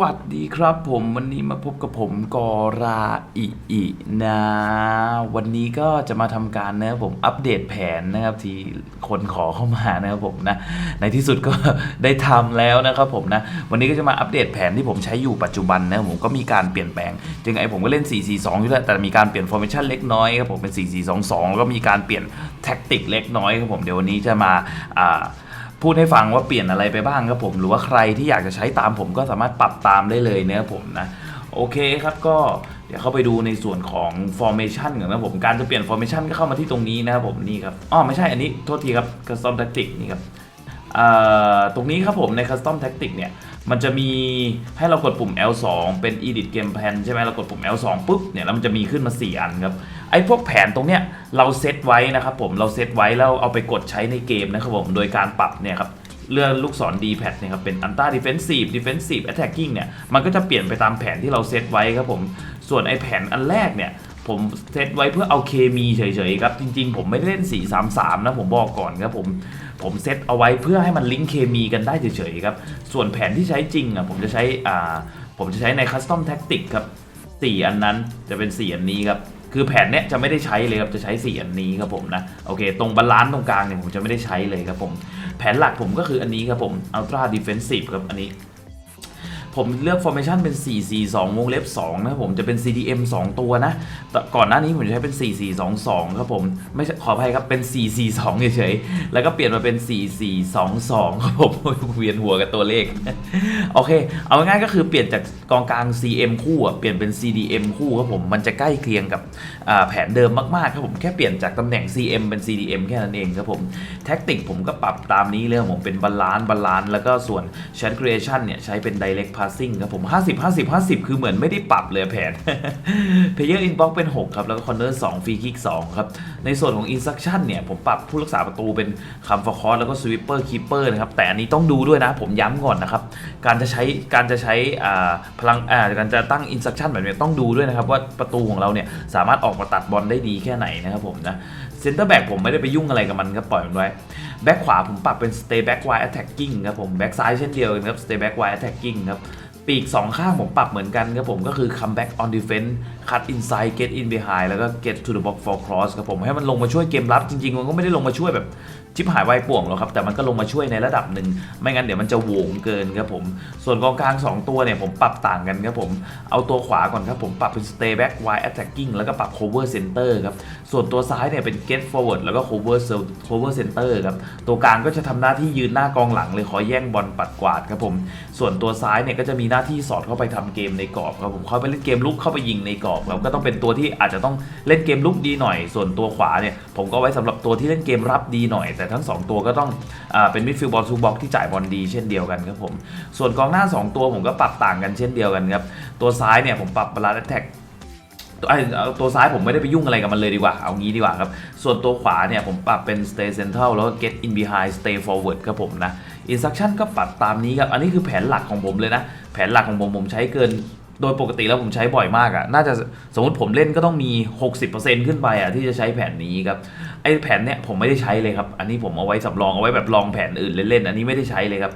วัสดีครับผมวันนี้มาพบกับผมกอราอิอินะ วันนี้ก็จะมาทำการนะครับผมอัปเดตแผนนะครับที่คนขอเข้ามานะครับผมนะในที่สุดก็ได้ทำแล้วนะครับผมนะวันนี้ก็จะมาอัปเดตแผนที่ผมใช้อยู่ปัจจุบันนะผมก็มีการเปลี่ยนแปลงจึงไอผมก็เล่น 4-4-2 อยู่แล้วแต่มีการเปลี่ยนฟอร์เมชันเล็กน้อยครับผมเป็น 4-4-2-2 แล้วก็มีการเปลี่ยนแท็กติกเล็กน้อยครับผมเดี๋ยววันนี้จะมาอ่า พูดให้ฟังว่าเปลี่ยนอะไรไปบ้างครับผม หรือว่าใครที่อยากจะใช้ตามผมก็สามารถปรับตามได้เลยนะผมนะ โอเคครับก็เดี๋ยวเข้าไปดูในส่วนของ formation ก่อนนะครับผมการจะเปลี่ยน formation ก็เข้ามาที่ตรงนี้นะครับผมนี่ครับอ๋อไม่ใช่อันนี้โทษทีครับ custom tactic นี่ครับตรงนี้ครับผมใน custom tactic เนี่ย มันจะมีให้เรากดปุ่ม L2 เป็น edit game plan ใช่ไหมเรากดปุ่ม L2 ปุ๊บเนี่ยแล้วมันจะมีขึ้นมา 4 อันครับไอ้พวกแผนตรงเนี้ยเราเซตไว้นะครับผมเราเซตไว้แล้วเอาไปกดใช้ในเกมนะครับผมโดยการปรับเนี่ยครับเรื่องลูกศร D pad เนี่ยครับเป็น Anti Defensive Defensive Attacking เนี่ยมันก็จะเปลี่ยนไปตามแผนที่เราเซตไว้ครับผมส่วนไอ้แผนอันแรกเนี่ย ผมเซตไว้เพื่อเอาเคมีเฉยๆครับ จริงๆ ผมไม่ได้เล่น 433 นะผมบอกก่อนครับผมผมเซตเอาไว้เพื่อให้มันลิงก์เคมีกันได้เฉยๆครับ ส่วนแผนที่ใช้จริงอะผมจะใช้อ่าผมจะใช้ใน Custom Tactic ครับ 4 อันนั้นจะเป็น 4 อันนี้ครับ คือแผนเนี้ยจะไม่ได้ใช้เลยครับ จะใช้ 4 อันนี้ครับผมนะ โอเค ตรงบาลานซ์ตรงกลางเนี่ยผมจะไม่ได้ใช้เลยครับผม แผนหลักผมก็คืออันนี้ครับผม Ultra Defensive ครับอันนี้ ผมเลือก formation เป็น 4-4-2 วงเล็บ 2 นะครับผม จะเป็น CDM 2 ตัวนะ ก่อนหน้านี้ผมใช้เป็น 4-4-2-2 ครับผม ไม่ขออภัยครับ เป็น 4-4-2 เฉยๆ แล้วก็เปลี่ยนมาเป็น 4-4-2-2 ครับผมเวียนหัวกับตัวเลข โอเค เอาง่ายๆก็คือเปลี่ยนจากกองกลาง CM คู่เปลี่ยนเป็น CDM คู่ครับผม มันจะใกล้เคียงกับแผนเดิมมากๆ ครับผม แค่เปลี่ยนจากตำแหน่ง CM เป็น CDM แค่นั้นเองครับผม แท็กติกผมก็ปรับตามนี้เลยผมเป็นบาลานซ์บาลานซ์แล้วก็ส่วน Chat Creation เนี่ยใช้เป็น Direct Passing ครับผม 50 50 50 คือเหมือนไม่ได้ปรับเลยแผน Player Inbox เป็น 6 ครับ แล้วก็ Corner 2 Free Kick 2 ครับ ในส่วนของ Instruction เนี่ย ผมปรับผู้รักษาประตูเป็นคำฟอร์คอสแล้วก็ Sweeper Keeper นะครับ แต่อันนี้ต้องดูด้วยนะ ผมย้ำก่อนนะครับ การจะใช้การจะใช้พลังการจะตั้ง Instruction แบบนี้ต้องดูด้วยนะครับ ว่าประตูของเราเนี่ยสามารถออกมาตัดบอลได้ดีแค่ไหนนะครับผมนะ เซนเตอร์แบ็กผมไม่ได้ไปยุ่งอะไรกับมันครับปล่อยมันไว้แบ็กขวาผมปรับเป็น stay back wide attacking ครับผมแบ็กซ้ายเช่นเดียวกันครับ stay back wide attacking ครับปีก 2 ข้างผมปรับเหมือนกันครับผมก็คือ come back on defense cut inside get in behind แล้วก็ get to the box for cross ครับผมให้มันลงมาช่วยเกมรับจริง ๆ มันก็ไม่ได้ลงมาช่วยแบบ ชิบหายวป่วงหรอกครับแต่มันก็ลงมาช่วยในระดับหนึ่งไม่งั้นเดี๋ยวมันจะโหวงเกินครับผม ส่วนกองกลาง2 ตัวเนี่ยผมปรับต่างกันครับผมเอาตัวขวาก่อนครับผมปรับเป็น stay back wide attacking แล้วก็ปรับ cover center ครับส่วนตัวซ้ายเนี่ยเป็น get forward แล้วก็ cover cover center ครับตัวกลางก็จะทำหน้าที่ยืนหน้ากองหลังเลยคอยแย่งบอลปัดกวาดครับผมส่วนตัวซ้ายเนี่ยก็จะมีหน้าที่สอดเข้าไปทำเกมในกรอบครับผมเข้าไปเล่นเกมลุกเข้าไปยิงในกรอบครับก็ต้องเป็นตัวที่อาจจะต้องเล่นเกมลุกดีหน่อย ส่วนตัวขวาเนี่ยผมก็ไว้สำหรับตัวที่เล่นเกมรับดีหน่อยแต่ทั้งสองตัวก็ต้องอเป็นมิดฟิลด์บอลทูบ็อกที่จ่ายบอลดีเช่นเดียวกันครับผม ส่วนกองหน้า 2 ตัวผมก็ปรับต่างกันเช่นเดียวกันครับ ตัวซ้ายเนี่ยผมปรับบาลานซ์แท็กตัวไอ้ตัวซ้ายผมไม่ได้ไปยุ่งอะไรกับมันเลยดีกว่า เอางี้ดีกว่าครับ ส่วนตัวขวาเนี่ยผมปรับเป็น stay central แล้วก็ get in behind stay forward ครับผมนะ instruction ก็ปรับตามนี้ครับ อันนี้คือแผนหลักของผมเลยนะ แผนหลักของผมผมใช้เกิน โดยปกติแล้วผมใช้บ่อยมากอะ่ะ น่าจะสมมติผมเล่นก็ต้องมี 60%ขึ้นไปอะ่ะที่จะใช้แผนนี้ครับ ไอ้แผนเนี้ยผมไม่ได้ใช้เลยครับ อันนี้ผมเอาไว้สำรองเอาไว้แบบลองแผนอื่นเล่นๆ อันนี้ไม่ได้ใช้เลยครับ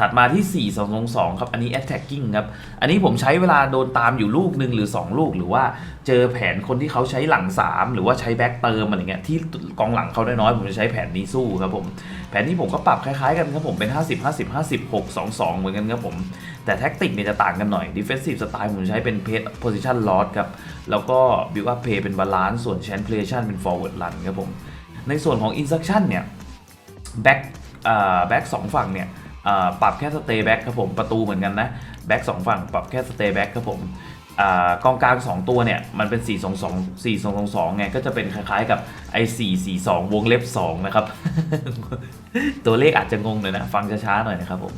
ถัดมาที่ 4 2 2 2 ครับ อันนี้ attacking ครับ อันนี้ผมใช้เวลาโดนตามอยู่ลูกหนึ่งหรือ 2 ลูก หรือว่าเจอแผนคนที่เขาใช้หลัง 3 หรือว่าใช้แบ็กเติมอะไรเงี้ยที่กองหลังเขาน้อยๆผมจะใช้แผนนี้สู้ครับผม แผนนี้ผมก็ปรับคล้ายๆกันครับผมเป็น 50 50 50 6 2 2 เหมือนกันครับผม แต่แท็กติกเนี่ยจะต่างกันหน่อย defensive style ผมใช้เป็น pace position loss ครับ แล้วก็ build up play เป็น balance ส่วน chance creation เป็น forward run ครับผม ในส่วนของ instruction เนี่ยแบ็กแบ็กสองฝั่งเนี่ย ปรับแค่สเตย์แบ็กครับผมประตูเหมือนกันนะแบ็กสองฝั่งปรับแค่สเตย์แบ็กครับผมกองกลาง 2 ตัวเนี่ย มันเป็น 4 2 2 4 2 2 2ไงก็จะเป็นคล้ายๆกับไอ้4 4 2 วงเล็บ 2 นะครับ ตัวเลขอาจจะงงหน่อยนะ ฟังช้าๆหน่อยนะครับผม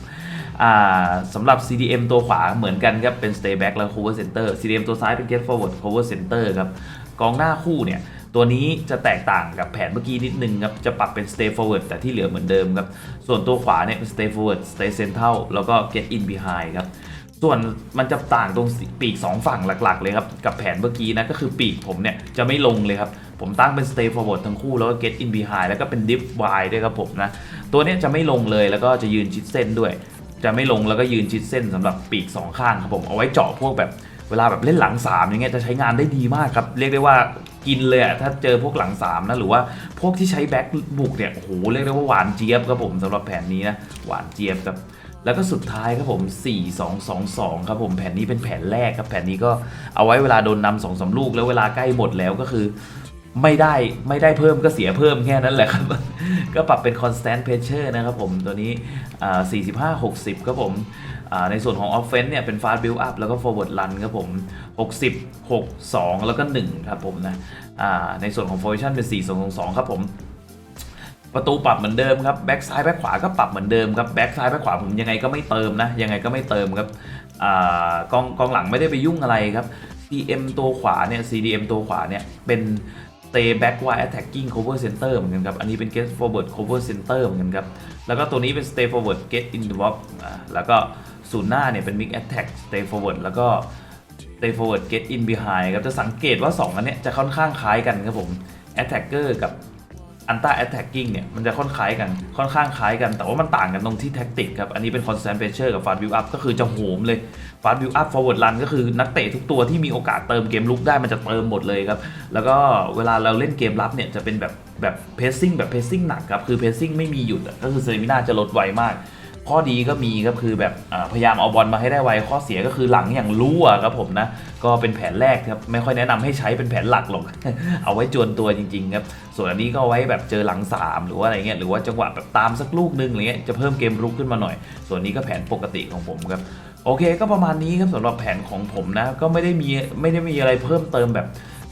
สำหรับ CDM ตัวขวาเหมือนกันครับ เป็น stay back แล้ว cover center CDM ตัวซ้ายเป็น get forward cover center ครับ กองหน้าคู่เนี่ย ตัวนี้จะแตกต่างกับแผนเมื่อกี้นิดนึงครับ จะปรับเป็น stay forward แต่ที่เหลือเหมือนเดิมครับ ส่วนตัวขวาเนี่ยเป็น stay forward stay central แล้วก็ get in behind ครับ ส่วนมันจะต่างตรงปีก 2 ฝั่งหลัก ๆ เลยครับ กับแผนเมื่อกี้นะก็คือปีกผมเนี่ยจะไม่ลงเลยครับผมตั้งเป็น stay forward ทั้งคู่แล้วก็ get in behind แล้วก็เป็น dip wide ด้วยครับผมนะ ตัวนี้จะไม่ลงเลยแล้วก็จะยืนชิดเส้นด้วย จะไม่ลงแล้วก็ยืนชิดเส้นสำหรับปีก 2 ข้างครับผมเอาไว้เจาะพวกแบบเวลาแบบเล่นหลัง3อย่างเงี้ยจะใช้งานได้ดีมากครับ เรียกได้ว่า กินเลยอะถ้าเจอพวกหลัง3นะ หรือว่าพวกที่ใช้แบ็คบุกเนี่ยโอ้โหเรียกได้ว่าหวานเจี๊ยบครับผมสำหรับแผนนี้นะ หวานเจี๊ยบครับแล้วก็สุดท้ายครับผม 4-2-2-2 ครับผมแผนนี้เป็นแผนแรกครับแผนนี้ก็เอาไว้เวลาโดนนำสองสามลูกแล้วเวลาใกล้หมดแล้วก็คือ ไม่ได้ไม่ได้เพิ่มก็เสียเพิ่มแค่นั้นแหละครับ ก็ปรับเป็น constant pressure นะครับผมตัวนี้อ่า45-60 ครับผม ในส่วนของ offense เนี่ยเป็น fast build up แล้วก็ forward run ครับผม 60 62 แล้วก็ 1 ครับผมนะในส่วนของ formation เป็น4-2-2 ครับผม ประตูปรับเหมือนเดิมครับ แบ็กซ้ายแบ็กขวาก็ปรับเหมือนเดิมครับ แบ็กซ้ายแบ็กขวาผมยังไงก็ไม่เติมนะ ยังไงก็ไม่เติมครับอกองกองหลังไม่ได้ไปยุ่งอะไรครับ CM ตัวขวาเนี่ย CDM ตัวขวาเนี่ยเป็น stay back wide attacking cover center เหมือนกันครับ อันนี้เป็น get forward cover center เหมือนกันครับ แล้วก็ตัวนี้เป็น stay forward get in the box แล้วก็ ศูนย์หน้าเนี่ยเป็น mix attack stay forward แล้วก็ stay forward get in behind ครับจะสังเกตว่า 2 อันเนี้ยจะค่อนข้างคล้ายกันครับผม attacker กับอันต้า attacking เนี่ยมันจะค่อนคล้ายกันค่อนข้างคล้ายกัน แต่ว่ามันต่างกันตรงที่แท็กติกครับ อันนี้เป็น constant pressure กับ fast build up ก็คือจะโหมเลย fast build up forward run ก็คือนักเตะทุกตัวที่มีโอกาสเติมเกมลุกได้มันจะเติมหมดเลยครับแล้วก็เวลาเราเล่นเกมรับเนี่ยจะเป็นแบบแบบ pacing แบบ pacing หนักครับคือ pacing ไม่มีหยุดก็คือเซมินาจะลดไวมาก ข้อดีก็มีครับคือแบบพยายามเอาบอลมาให้ได้ไว ข้อเสียก็คือหลังอย่างรั่วครับผมนะ ก็เป็นแผนแรกครับ ไม่ค่อยแนะนำให้ใช้เป็นแผนหลักหรอก เอาไว้จวนตัวจริงๆครับ ส่วนอันนี้ก็เอาไว้แบบเจอหลัง 3 หรือว่าอะไรเงี้ย หรือว่าจังหวะแบบตามสักลูกนึงอะไรเงี้ย จะเพิ่มเกมรุกขึ้นมาหน่อย ส่วนนี้ก็แผนปกติของผมครับ โอเค ก็ประมาณนี้ครับสำหรับแผนของผมนะ ก็ไม่ได้มีไม่ได้มีอะไรเพิ่มเติมแบบ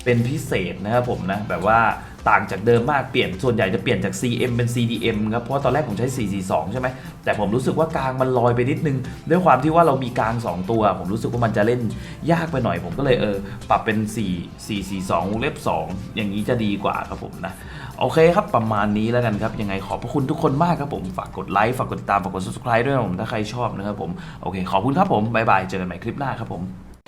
เป็นพิเศษนะครับผมนะแบบว่าต่างจากเดิมมากเปลี่ยนส่วนใหญ่จะเปลี่ยนจาก CM เป็น CDM ครับเพราะตอนแรกผมใช้ 442 ใช่ไหมแต่ผมรู้สึกว่ากลางมันลอยไปนิดนึง ด้วยความที่ว่าเรามีกลาง 2 ตัว ผมรู้สึกว่ามันจะเล่นยากไปหน่อย ผมก็เลยเออปรับเป็น 4 442วงเล็บ 2 อย่างนี้จะดีกว่าครับผมนะ โอเคครับประมาณนี้แล้วกันครับ ยังไงขอบพระคุณทุกคนมากครับผม ฝากกดไลค์ฝากกดติดตามฝากกด subscribe ด้วยนะผมถ้าใครชอบนะครับผมโอเคขอบคุณครับผมบายบายเจอกันใหม่คลิปหน้าครับผม